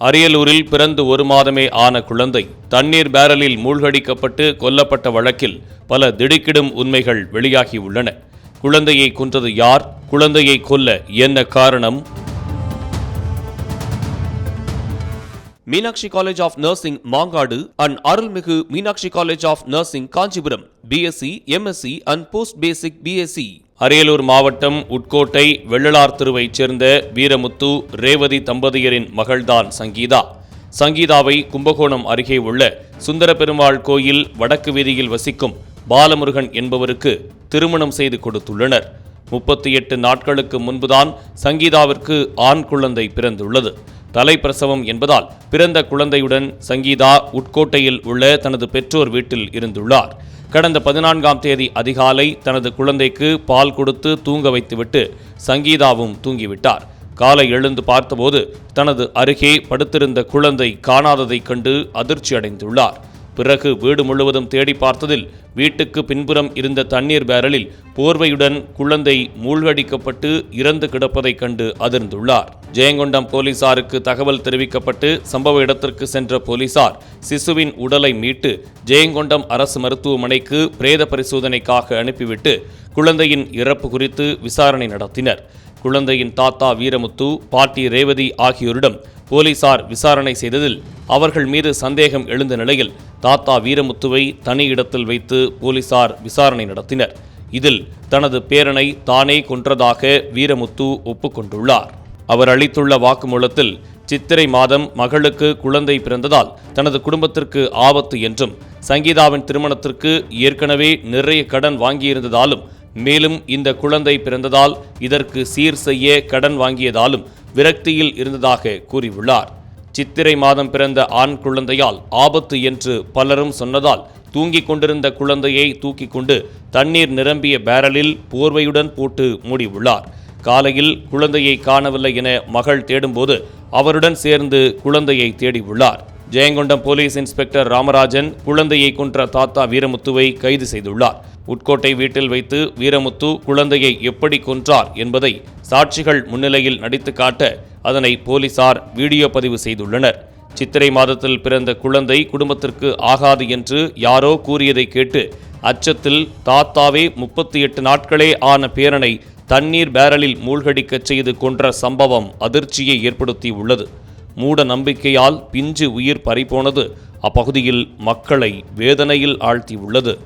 அரியலூரில் பிறந்து ஒரு மாதமே ஆன குழந்தை தண்ணீர் பேரலில் மூழ்கடிக்கப்பட்டு கொல்லப்பட்ட வழக்கில் பல திடுக்கிடும் உண்மைகள் வெளியாகியுள்ளன குழந்தையை கொன்றது யார்? குழந்தையை கொல்ல என்ன காரணம்? Meenakshi College of Nursing Mangadu and Arulmigu Meenakshi College of Nursing Kanchipuram BSc MSc and post basic BSc Ariyalur மாவட்டம் உட்கோட்டை வெள்ளலார் தெருவைச் சேர்ந்த வீரமுத்து ரேவதி தம்பதியரின் மகள்தான் சங்கீதா. சங்கீதாவை கும்பகோணம் அருகே உள்ள சுந்தர பெருமாள் கோயில் வடக்கு வீதியில் வசிக்கும் பாலமுருகன் என்பவருக்கு திருமணம் செய்து கொடுத்துள்ளனர். முப்பத்தி எட்டு நாட்களுக்கு முன்புதான் சங்கீதாவிற்கு ஆண் குழந்தை பிறந்துள்ளது. தலைப்பிரசவம் என்பதால் பிறந்த குழந்தையுடன் சங்கீதா உட்கோட்டையில் உள்ள தனது பெற்றோர் வீட்டில் இருந்துள்ளார். கடந்த பதினான்காம் தேதி அதிகாலை தனது குழந்தைக்கு பால் கொடுத்து தூங்க வைத்துவிட்டு சங்கீதாவும் தூங்கிவிட்டார். காலை எழுந்து பார்த்தபோது தனது அருகே படுத்திருந்த குழந்தை காணாததைக் கண்டு அதிர்ச்சி அடைந்துள்ளார் பிறகு வீடு முழுவதும் தேடி பார்த்ததில் வீட்டுக்கு பின்புறம் இருந்த தண்ணீர் பேரலில் போர்வையுடன் குழந்தை மூழ்கடிக்கப்பட்டு இறந்து கிடப்பதைக் கண்டு அதிர்ந்துள்ளார். ஜெயங்கொண்டம் போலீசாருக்கு தகவல் தெரிவிக்கப்பட்டு சம்பவ இடத்திற்கு சென்ற போலீசார் சிசுவின் உடலை மீட்டு ஜெயங்கொண்டம் அரசு மருத்துவமனைக்கு பிரேத பரிசோதனைக்காக அனுப்பிவிட்டு குழந்தையின் இறப்பு குறித்து விசாரணை நடத்தினர். குழந்தையின் தாத்தா வீரமுத்து பாட்டி ரேவதி ஆகியோரிடம் போலீசார் விசாரணை செய்ததில் அவர்கள் மீது சந்தேகம் எழுந்த நிலையில் தாத்தா வீரமுத்துவை தனி இடத்தில் வைத்து போலீசார் விசாரணை நடத்தினர். இதில் தனது பேரனை தானே கொன்றதாக வீரமுத்து ஒப்புக்கொண்டுள்ளார். அவர் அளித்துள்ள வாக்குமூலத்தில் சித்திரை மாதம் மகளுக்கு குழந்தை பிறந்ததால் தனது குடும்பத்திற்கு ஆபத்து என்றும் சங்கீதாவின் திருமணத்திற்கு ஏற்கனவே நிறைய கடன் வாங்கியிருந்ததாலும் மேலும் இந்த குழந்தை பிறந்ததால் இதற்கு சீர் செய்ய கடன் வாங்கியதாலும் விரக்தியில் இருந்ததாக கூறியுள்ளார். சித்திரை மாதம் பிறந்த ஆண் குழந்தையால் ஆபத்து என்று பலரும் சொன்னதால் தூங்கிக் கொண்டிருந்த குழந்தையை தூக்கிக் கொண்டு தண்ணீர் நிரம்பிய பேரலில் போர்வையுடன் போட்டு மூடியுள்ளார். காலையில் குழந்தையை காணவில்லை என மகள் தேடும்போது அவருடன் சேர்ந்து குழந்தையை தேடியுள்ளார். ஜெயங்கொண்டம் போலீஸ் இன்ஸ்பெக்டர் ராமராஜன் குழந்தையை கொன்ற தாத்தா வீரமுத்துவை கைது செய்துள்ளார். உட்கோட்டை வீட்டில் வைத்து வீரமுத்து குழந்தையை எப்படி கொன்றார் என்பதை சாட்சிகள் முன்னிலையில் நடித்து காட்ட அதனை போலீசார் வீடியோ பதிவு செய்துள்ளனர். சித்திரை மாதத்தில் பிறந்த குழந்தை குடும்பத்திற்கு ஆகாது என்று யாரோ கூறியதை கேட்டு அச்சத்தில் தாத்தாவே முப்பத்தி எட்டு நாட்களே ஆன பேரனை தண்ணீர் பேரலில் மூழ்கடிக்கச் செய்து கொன்ற சம்பவம் அதிர்ச்சியை ஏற்படுத்தியுள்ளது. மூட நம்பிக்கையால் பிஞ்சு உயிர் பறிபோனது. அப்பகுதியில் மக்களை வேதனையில் ஆழ்த்தியுள்ளது.